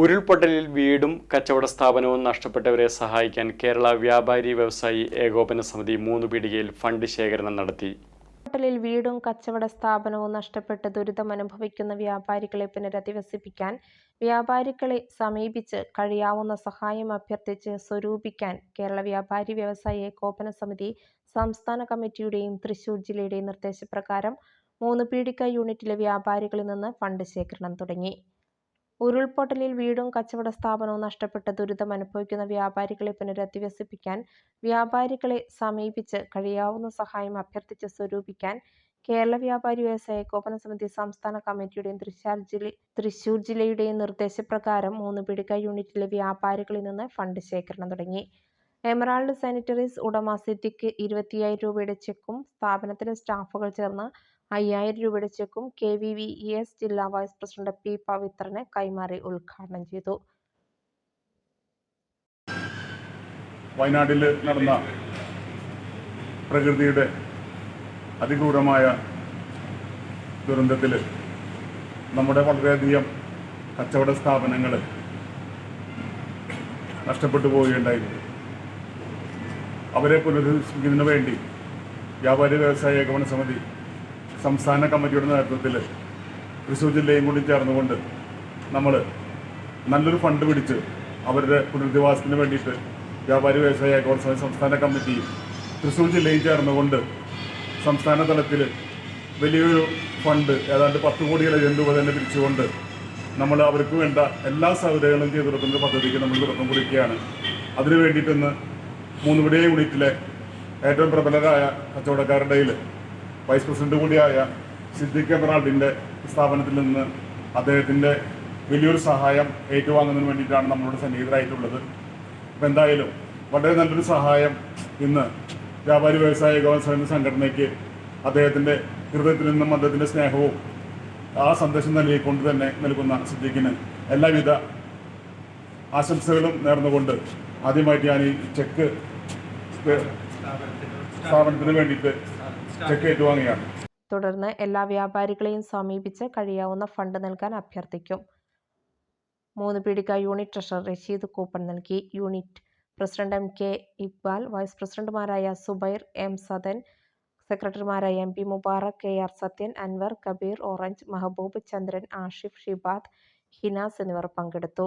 ഉരുൾപൊട്ടലിൽ വീടും കച്ചവട സ്ഥാപനവും നഷ്ടപ്പെട്ടവരെ സഹായിക്കാൻ കേരള വ്യാപാരി വ്യവസായി ഏകോപന സമിതി മൂന്ന് പീടികയിൽ ഫണ്ട് ശേഖരണം നടത്തി. ഉരുൾപൊട്ടലിൽ വീടും കച്ചവട സ്ഥാപനവും നഷ്ടപ്പെട്ട് ദുരിതമനുഭവിക്കുന്ന വ്യാപാരികളെ പുനരധിവസിപ്പിക്കാൻ വ്യാപാരികളെ സമീപിച്ച് കഴിയാവുന്ന സഹായം അഭ്യർത്ഥിച്ച് സ്വരൂപിക്കാൻ കേരള വ്യാപാരി വ്യവസായി ഏകോപന സമിതി സംസ്ഥാന കമ്മിറ്റിയുടെയും തൃശൂർ ജില്ലയുടെയും നിർദ്ദേശപ്രകാരം മൂന്ന് പീടിക യൂണിറ്റിലെ വ്യാപാരികളിൽ നിന്ന് ഫണ്ട് ശേഖരണം തുടങ്ങി. ഉരുൾപൊട്ടലിൽ വീടും കച്ചവട സ്ഥാപനവും നഷ്ടപ്പെട്ട ദുരിതം അനുഭവിക്കുന്ന വ്യാപാരികളെ പുനരധിവസിപ്പിക്കാൻ വ്യാപാരികളെ സമീപിച്ച് കഴിയാവുന്ന സഹായം അഭ്യർത്ഥിച്ച് സ്വരൂപിക്കാൻ കേരള വ്യാപാരി വ്യവസായ ഏകോപന സമിതി സംസ്ഥാന കമ്മിറ്റിയുടെയും തൃശാൽ ജില്ല തൃശൂർ ജില്ലയുടെയും നിർദ്ദേശപ്രകാരം മൂന്ന് പിടിക യൂണിറ്റിലെ വ്യാപാരികളിൽ നിന്ന് ഫണ്ട് ശേഖരണം തുടങ്ങി. എമറാൾഡ് സാനിറ്ററീസ് ഉടമ സിദ്ദിഖ് ഇരുപത്തിയായിരം രൂപയുടെ ചെക്കും സ്ഥാപനത്തിലെ സ്റ്റാഫുകൾ ചേർന്ന് അയ്യായിരം രൂപയുടെ ചെക്കും K V V E S ജില്ലാ വൈസ് പ്രസിഡന്റ് പി പവിത്രന് കൈമാറി ഉദ്ഘാടനം ചെയ്തു. വയനാട്ടിൽ നടന്ന പ്രകൃതിയുടെ അതിക്രൂരമായ ദുരന്തത്തിൽ നമ്മുടെ വളരെയധികം കച്ചവട സ്ഥാപനങ്ങൾ നഷ്ടപ്പെട്ടു പോവുകയുണ്ടായിരുന്നു അവരെ പുനരുദ്ധരിക്കുന്നതിന് വേണ്ടി വ്യാപാരി വ്യവസായ ഏകോപന സമിതി സംസ്ഥാന കമ്മിറ്റിയുടെ നേതൃത്വത്തിൽ തൃശ്ശൂർ ജില്ലയും കൂടി ചേർന്നുകൊണ്ട് നമ്മൾ നല്ലൊരു ഫണ്ട് പിടിച്ച് അവരുടെ പുനരധിവാസത്തിന് വേണ്ടിയിട്ട് വ്യാപാരി വ്യവസായ ഏകോപന സംസ്ഥാന കമ്മിറ്റിയും തൃശ്ശൂർ ജില്ലയും ചേർന്നുകൊണ്ട് സംസ്ഥാന തലത്തിൽ വലിയൊരു ഫണ്ട് ഏതാണ്ട് പത്ത് കോടിയിലധികം രൂപ തന്നെ പിരിച്ചുകൊണ്ട് നമ്മൾ അവർക്ക് വേണ്ട എല്ലാ സൗകര്യങ്ങളും ചെയ്തു കൊടുക്കുന്ന പദ്ധതിക്ക് നമ്മൾ തുടക്കം കുറിക്കുകയാണ്. അതിനു വേണ്ടിയിട്ടൊന്ന് മൂന്നുപടിയ യൂണിറ്റിലെ ഏറ്റവും പ്രബലരായ കച്ചവടക്കാരുടെ വൈസ് പ്രസിഡന്റ് കൂടിയായ സിദ്ദിഖ് എമറാൾഡിന്റെ സ്ഥാപനത്തിൽ നിന്ന് അദ്ദേഹത്തിന്റെ വലിയൊരു സഹായം ഏറ്റുവാങ്ങുന്നതിന് വേണ്ടിയിട്ടാണ് നമ്മളോട് സന്നിഹിതരായിട്ടുള്ളത്. അപ്പം എന്തായാലും വളരെ നല്ലൊരു സഹായം ഇന്ന് വ്യാപാരി വ്യവസായ ഏകോപന സംഘടനയ്ക്ക് അദ്ദേഹത്തിന്റെ ഹൃദയത്തിൽ നിന്നും അദ്ദേഹത്തിന്റെ സ്നേഹവും ആ സന്ദേശം നൽകിക്കൊണ്ട് തന്നെ നൽകുന്ന സിദ്ദിഖിന് എല്ലാവിധ ആശംസകളും നേർന്നുകൊണ്ട് ആദ്യമായിട്ട് ഞാൻ ഈ ചെക്ക് സ്ഥാപനത്തിന് വേണ്ടിയിട്ട് തുടർന്ന് എല്ലാ വ്യാപാരികളെയും സമീപിച്ച് കഴിയാവുന്ന ഫണ്ട് നൽകാൻ അഭ്യർത്ഥിക്കും. Moonnu Peedika unit treasurer Rasheed coupon നൽകി. Unit president M K Iqbal vice പ്രസിഡന്റുമാരായ സുബൈർ എം സദൻ സെക്രട്ടറിമാരായ M P Mubarak K R Sathyan Anwar Kabeer Orange Mehaboob Chandran Ashif Shibad Hinas എന്നിവർ പങ്കെടുത്തു.